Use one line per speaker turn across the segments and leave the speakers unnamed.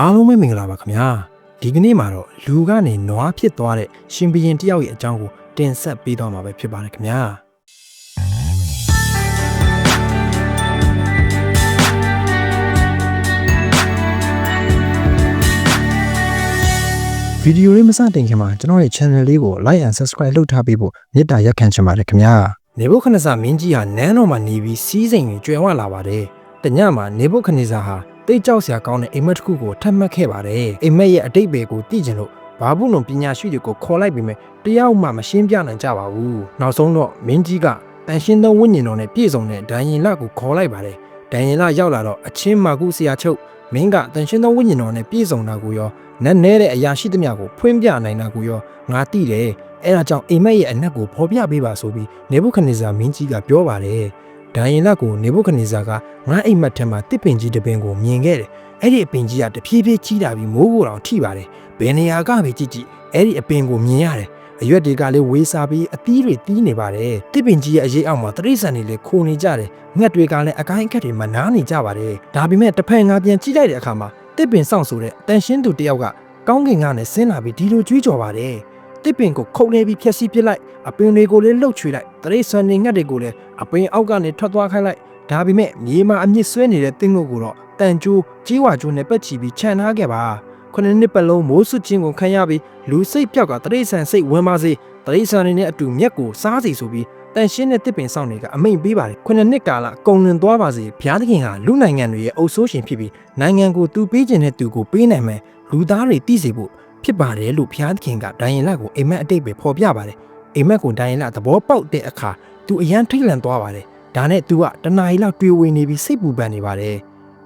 အားလုံးပဲမင်္ဂလာပါခင်ဗျာဒီကနေ့မှာတော့လူကနေနွားဖြစ်သွားတဲ့ရှင်ဘရင်တယောက်ရဲ့အကြောင်းကိုတင်ဆက်ပေးသွားမှာပဲဖြစ်ပါတယ်ခင်ဗျာဗီဒီယိုလေးမစတင်ခင်မှာကျွန်တော်ရဲ့ channel လေးကို like and subscribe လုပ်ထားပေးဖို့မေတ္တာရက်ခံချင်ပါတယ်ခင်ဗျာနေဘုခနစာမင်းကြီးဟာနန်းတော်မှာနေပြီးစီးစိမ်တွေကျွဲဝလာပါတယ်တညမှာနေဘုခနေစာဟာ တိတ်ကြောက်စရာကောင်းတဲ့အိမ်မက်တစ်ခုကိုထပ်မှတ်ခဲ့ပါတယ်အိမ်မက်ရဲ့အတိတ်ပဲကိုသိကျင်လို့ဘာဘူးလုံပညာရှိတွေကိုခေါ်လိုက်ပြီးမြဲတယောက်မှမရှင်းပြနိုင်ကြပါဘူးနောက်ဆုံးတော့မင်းကြီးကတန်ရှင်းသောဝိညာဉ်တော်နဲ့ပြည့်စုံတဲ့ဒိုင်ရင်လကိုခေါ်လိုက်ပါတယ်ဒိုင်ရင်လရောက်လာတော့အချင်းမာကုဆရာချုပ်မင်းကတန်ရှင်းသောဝိညာဉ်တော်နဲ့ပြည့်စုံတာကိုရောနက်နဲတဲ့အရာရှိသမျှကိုဖွင့်ပြနိုင်တာကိုရောငါသိတယ်အဲ့ဒါကြောင့်အိမ်မက်ရဲ့အနက်ကိုဖော်ပြပေးပါဆိုပြီးနေဘုခနေဇာမင်းကြီးကပြောပါတယ် ဒိုင်ရင်လက်ကိုနေဘုခနေဇာကငါအိမ်မက်ထဲမှာတစ်ပင်ကြီးတစ်ပင်ကိုမြင်ခဲ့တယ်အဲ့ဒီအပင်ကြီးကတဖြည်းဖြည်းကြီးလာပြီးမိုးကိုတောင်ထိပါတယ်ဘယ်နေရာကပဲကြည့်ကြည့်အဲ့ဒီအပင်ကိုမြင်ရတယ်အရွက်တွေကလည်းဝေးစားပြီးအသီးတွေတီးနေပါတယ်တစ်ပင်ကြီးရဲ့အရေးအောက်မှာတရိษံတွေလည်းခိုနေကြတယ်ငှက်တွေကလည်းအကိုင်းအခက်တွေမနားနေကြပါတယ်ဒါပေမဲ့တစ်ဖက်ငါပြန်ကြည့်လိုက်တဲ့အခါမှာတစ်ပင်ဆောင်ဆိုတဲ့တန်ရှင်းသူတယောက်ကကောင်းကင်ကနေဆင်းလာပြီးဒီလိုကြွေးကြော်ပါတယ် တစ်ပင်ကိုခုတ်နေပြီးဖြက်စီးပစ်လိုက်အပင်တွေကိုလည်းလှုပ်ချွေလိုက်တရိတ်ဆွမ်းနေငှက်တွေကိုလည်းအပင်အောက်ကနေထွက်သွားခိုင်းလိုက်ဒါပေမဲ့မြေမှာအမြင့်ဆွဲနေတဲ့တင်းငုတ်ကိုတော့တန်ကျိုးကြီးဝါကျိုးနဲ့ပက်ချီပြီးခြံထားခဲ့ပါခုနှစ်နှစ်ပတ်လုံးမိုးစွချင်းကိုခံရပြီးလူစိတ်ပြောက်ကတရိတ်ဆန်စိတ်ဝင်ပါစေတရိတ်ဆန်နေတဲ့အတူမြက်ကိုစားစီဆိုပြီးတန်ရှင်းတဲ့တစ်ပင်ဆောင်တွေကအမိန်ပေးပါတယ်ခုနှစ်နှစ်ကာလကုံလွန်သွားပါစေဘုရားသခင်ဟာလူနိုင်ငံတွေရဲ့အုပ်ဆိုးရှင်ဖြစ်ပြီးနိုင်ငံကိုသူပေးခြင်းတဲ့သူကိုပေးနိုင်မယ်လူသားတွေသိစေဖို့ ဖြစ်ပါတယ်လို့ဘုရားသခင်ကဒိုင်ရင်လက်ကိုအိမ်မက်အတိတ်ပဲဖော်ပြပါတယ်အိမ်မက်ကိုဒိုင်ရင်လက်သဘောပေါက်တဲ့အခါသူအရန်ထိတ်လန့်သွားပါတယ်ဒါနဲ့သူကတနာရီလောက်တွေးဝေနေပြီးစိတ်ပူပန်နေပါတယ်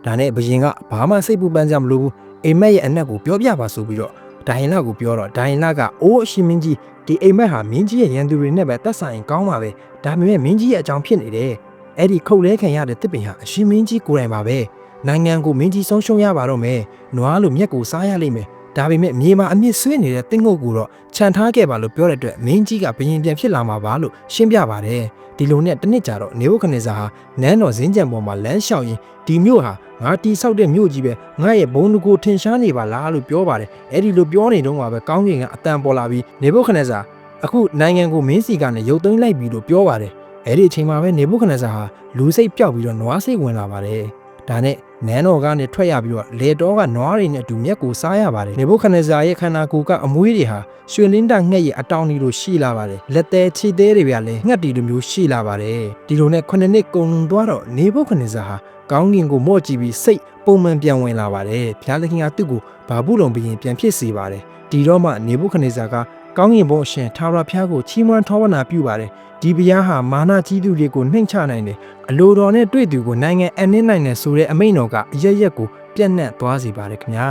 ဒါနဲ့ဘရင်ကဘာမှစိတ်ပူပန်ကြမလို့ဘူးအိမ်မက်ရဲ့အနက်ကိုပြောပြပါဆိုပြီးတော့ဒိုင်ရင်လက်ကိုပြောတော့ဒိုင်ရင်လက်ကအိုးအရှင်မင်းကြီးဒီအိမ်မက်ဟာမင်းကြီးရဲ့ရန်သူတွေနဲ့ပဲတက်ဆိုင်ကောင်းပါပဲဒါပေမဲ့မင်းကြီးရဲ့အကြောင်းဖြစ်နေတယ်အဲ့ဒီခုတ်လဲခံရတဲ့တစ်ပင်ဟာအရှင်မင်းကြီးကိုယ်တိုင်ပါပဲနိုင်ငံကိုမင်းကြီးဆုံးရှုံးရပါတော့မယ်နွားလိုမြက်ကိုစားရလိမ့်မယ် ဒါပေမဲ့မြေမှာအမြင့်ဆွေးနေတဲ့တင်းငုတ်ကိုတော့ခြံထားခဲ့ပါလို့ပြောတဲ့အတွက်မင်းကြီးကဘရင်ပြန်ဖြစ်လာမှာပါလို့ရှင်းပြပါတယ်ဒီလိုနဲ့တစ်နှစ်ကြာတော့နေဘုခနေဇာဟာနန်းတော်ဇင်းကြံပေါ်မှာလမ်းလျှောက်ရင်းဒီမြို့ဟာငါတီဆောက်တဲ့မြို့ကြီးပဲငါရဲ့ဘုံတကူထင်ရှားနေပါလားလို့ပြောပါတယ်အဲ့ဒီလိုပြောနေတော့မှပဲကောင်းကင်ကအတန်ပေါ်လာပြီးနေဘုခနေဇာအခုနိုင်ငံကိုမင်းစီကနေရုပ်သိမ်းလိုက်ပြီလို့ပြောပါတယ်အဲ့ဒီအချိန်မှာပဲနေဘုခနေဇာဟာလူစိတ်ပျောက်ပြီးတော့နွားစိတ်ဝင်လာပါတယ်ဒါနဲ့ နန်းတော်ကနေထွက်ရပြီးတော့လေတော်ကနွားတွေနဲ့အတူမြက်ကိုစားရပါတယ်နေဘုခနေဇာရဲ့ခန္ဓာကိုယ်ကအမွှေးတွေဟာရွှေလင်းတငှက်ရဲ့အတောင်ဒီလိုရှိလာပါတယ်လက်သေးခြေသေးတွေကလည်းငှက်တီလိုမျိုးရှိလာပါတယ်ဒီလိုနဲ့ခုနှစ်နှစ်ကုန်လွန်သွားတော့နေဘုခနေဇာဟာကောင်းကင်ကိုမော့ကြည့်ပြီးစိတ်ပုံမှန်ပြန်ဝင်လာပါတယ်ဘုရားသခင်ကသူ့ကိုဘာဘူးလုံဘရင်ပြန်ဖြစ်စေပါတယ်ဒီတော့မှနေဘုခနေဇာက ကောင်းကင်ဘုံအရှင်ထာဝရဘုရားကိုချီးမွမ်းထောဝနာပြုပါတယ်ဒီဘုရားဟာမာနကြီးသူတွေကိုနှိမ်ချနိုင်တယ်အလိုတော်နဲ့တွေ့သူကိုနိုင်ငံအနှင်းနိုင်တယ်ဆိုတဲ့အမိန့်တော်ကအရရက်ကိုပြန့်နှံ့သွားစေပါတယ်ခင်ဗျာ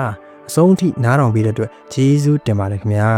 အဆုံးထိနားထောင်ပေးတဲ့အတွက်ဂျေဇုတင်ပါတယ်ခင်ဗျာ